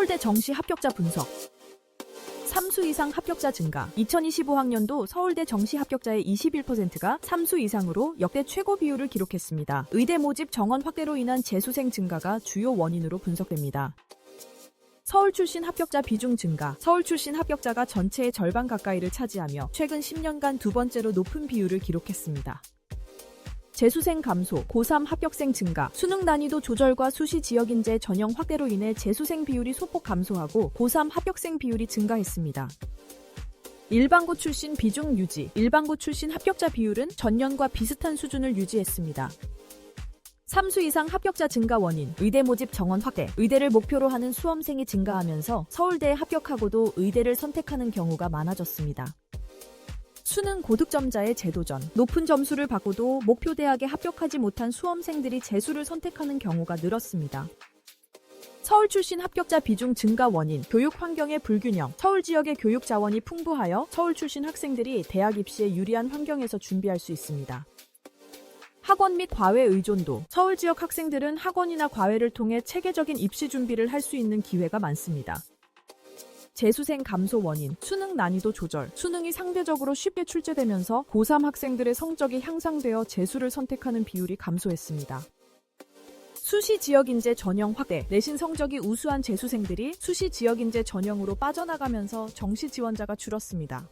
서울대 정시 합격자 분석. 3수 이상 합격자 증가. 2025학년도 서울대 정시 합격자의 21%가 3수 이상으로 역대 최고 비율을 기록했습니다. 의대 모집 정원 확대로 인한 재수생 증가가 주요 원인으로 분석됩니다. 서울 출신 합격자 비중 증가. 서울 출신 합격자가 전체의 절반 가까이를 차지하며 최근 10년간 두 번째로 높은 비율을 기록했습니다. 재수생 감소, 고3 합격생 증가, 수능 난이도 조절과 수시 지역 인재 전형 확대로 인해 재수생 비율이 소폭 감소하고 고3 합격생 비율이 증가했습니다. 일반고 출신 비중 유지, 일반고 출신 합격자 비율은 전년과 비슷한 수준을 유지했습니다. 3수 이상 합격자 증가 원인, 의대 모집 정원 확대, 의대를 목표로 하는 수험생이 증가하면서 서울대에 합격하고도 의대를 선택하는 경우가 많아졌습니다. 수능 고득점자의 재도전, 높은 점수를 받고도 목표 대학에 합격하지 못한 수험생들이 재수를 선택하는 경우가 늘었습니다. 서울 출신 합격자 비중 증가 원인, 교육 환경의 불균형, 서울 지역의 교육 자원이 풍부하여 서울 출신 학생들이 대학 입시에 유리한 환경에서 준비할 수 있습니다. 학원 및 과외 의존도, 서울 지역 학생들은 학원이나 과외를 통해 체계적인 입시 준비를 할 수 있는 기회가 많습니다. 재수생 감소 원인, 수능 난이도 조절. 수능이 상대적으로 쉽게 출제되면서 고3 학생들의 성적이 향상되어 재수를 선택하는 비율이 감소했습니다. 수시 지역 인재 전형 확대. 내신 성적이 우수한 재수생들이 수시 지역 인재 전형으로 빠져나가면서 정시 지원자가 줄었습니다.